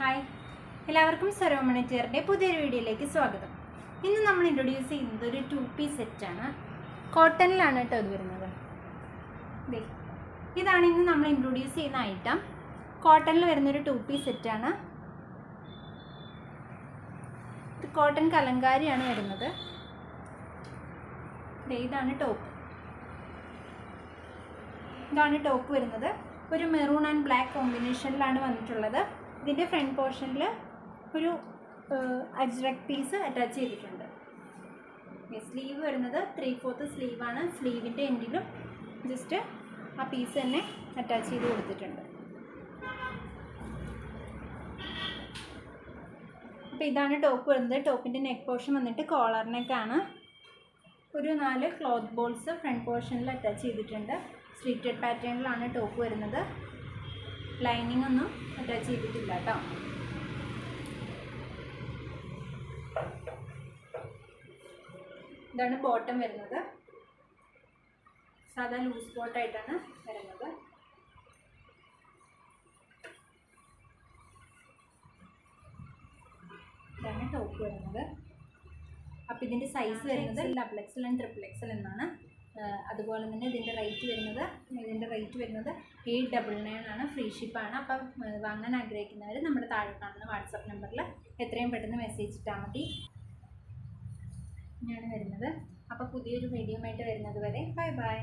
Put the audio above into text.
Hi എല്ലാവർക്കും സരോമണി ചെയറിന്റെ പുതിയൊരു വീഡിയോയിലേക്ക് സ്വാഗതം. ഇന്ന് നമ്മൾ ഇൻട്രൊഡ്യൂസ് ചെയ്യുന്നത് ഒരു ടു പീസ് സെറ്റാണ് കോട്ടണിലാണ് കേട്ടോ ഇത് വരുന്നത്. ഇതാണ് ഇന്ന് നമ്മൾ ഇൻട്രൊഡ്യൂസ് ചെയ്യുന്ന ഐറ്റം കോട്ടണിൽ വരുന്നൊരു ടു പീസ് സെറ്റാണ് ഇത് കോട്ടൺ കലങ്കാരിയാണ് വരുന്നത്. ഇതാണ് ടോപ്പ് ഇതാണ് ടോപ്പ് വരുന്നത്. ഒരു മെറൂൺ ആൻഡ് ബ്ലാക്ക് കോമ്പിനേഷനിലാണ് വന്നിട്ടുള്ളത്. ഇതിന്റെ ഫ്രണ്ട് പോർഷനിൽ ഒരു അജ്രക് പീസ് അറ്റാച്ച് ചെയ്തിട്ടുണ്ട്. സ്ലീവ് വരുന്നത് ത്രീ ഫോർത്ത് സ്ലീവാണ് സ്ലീവിന്റെ എൻഡിലും ജസ്റ്റ് ആ പീസ് തന്നെ അറ്റാച്ച് ചെയ്ത് കൊടുത്തിട്ടുണ്ട്. അപ്പോൾ ഇതാണ് ടോപ്പ് വരുന്നത്. ടോപ്പിന്റെ നെക്ക് പോർഷൻ വന്നിട്ട് കോളർ നെക്കാണ് ഒരു നാല് ക്ലോത്ത് ബോൾസ് ഫ്രണ്ട് പോർഷനിൽ അറ്റാച്ച് ചെയ്തിട്ടുണ്ട്. സ്ലിറ്റഡ് പാറ്റേണിലാണ് ടോപ്പ് വരുന്നത്. ലൈനിങ് ഒന്നും അറ്റാച്ച് ചെയ്തിട്ടില്ല കേട്ടോ ഇതാണ് ബോട്ടം വരുന്നത്. സാധാ ലൂസ് ബോട്ടായിട്ടാണ് വരുന്നത്. ഇതാണ് ടോപ്പ് വരുന്നത്. അപ്പം ഇതിന്റെ സൈസ് വരുന്നത് double XL and triple XL എന്നാണ്. അതുപോലെ തന്നെ ഇതിന്റെ റേറ്റ് വരുന്നത് ഇതിന്റെ റേറ്റ് വരുന്നത് എയ്റ്റ് ഡബിൾ നയൻ ആണ്. ഫ്രീ ഷിപ്പാണ് അപ്പം വാങ്ങാൻ ആഗ്രഹിക്കുന്നവർ നമ്മുടെ താഴെ കാണുന്ന വാട്സപ്പ് നമ്പറിൽ എത്രയും പെട്ടെന്ന് മെസ്സേജ് ഇട്ടാൽ മതി. ഇങ്ങനെയാണ് വരുന്നത്. അപ്പോൾ പുതിയൊരു വീഡിയോ ആയിട്ട് വരുന്നത് വരെ ബൈ ബൈ